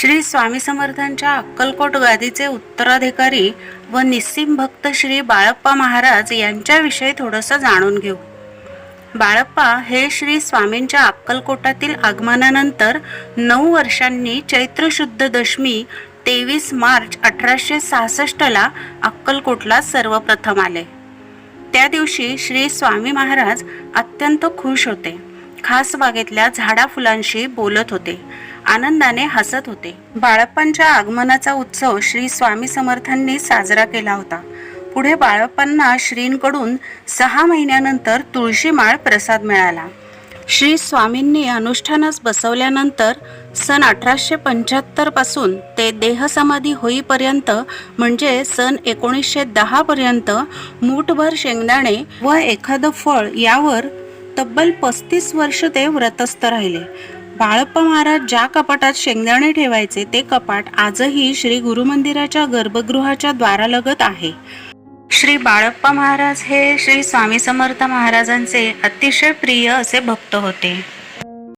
श्री स्वामी समर्थांच्या अक्कलकोट गादीचे उत्तराधिकारी व निस्सिम भक्त श्री बाळप्पा महाराज यांच्याविषयी थोडंसं जाणून घेऊ. बाळप्पा हे श्री स्वामींच्या अक्कलकोटातील आगमनानंतर नऊ वर्षांनी चैत्र शुद्ध दशमी तेवीस मार्च अठराशे सहासष्टला अक्कलकोटला सर्वप्रथम आले. त्या दिवशी श्री स्वामी महाराज अत्यंत खुश होते. खास बागेतल्या झाडा फुलांशी बोलत होते. आनंदाने हसत होते. बाळप्पांच्या आगमनाचा उत्सव श्री स्वामी समर्थांनी साजरा केला होता. पुढे बाळप्पांना श्रींकडून सहा महिन्यानंतर तुळशीमाळ प्रसाद मिळाला. श्री स्वामींनी अनुष्ठानास बसवल्यानंतर सन अठराशे पंच्याहत्तरपासून ते देहसमाधी होईपर्यंत म्हणजे सन एकोणीसशे दहा पर्यंत मूठभर शेंगदाणे व एखादं फळ यावर तब्बल पस्तीस वर्ष ते व्रतस्थ राहिले. बाळप्पा महाराज ज्या कपाटात शेंगदाणे ठेवायचे ते कपाट आजही श्री गुरुमंदिराच्या गर्भगृहाच्या द्वारालगत आहे. श्री बाळप्पा महाराज हे श्री स्वामी समर्थ महाराजांचे अतिशय प्रिय असे भक्त होते.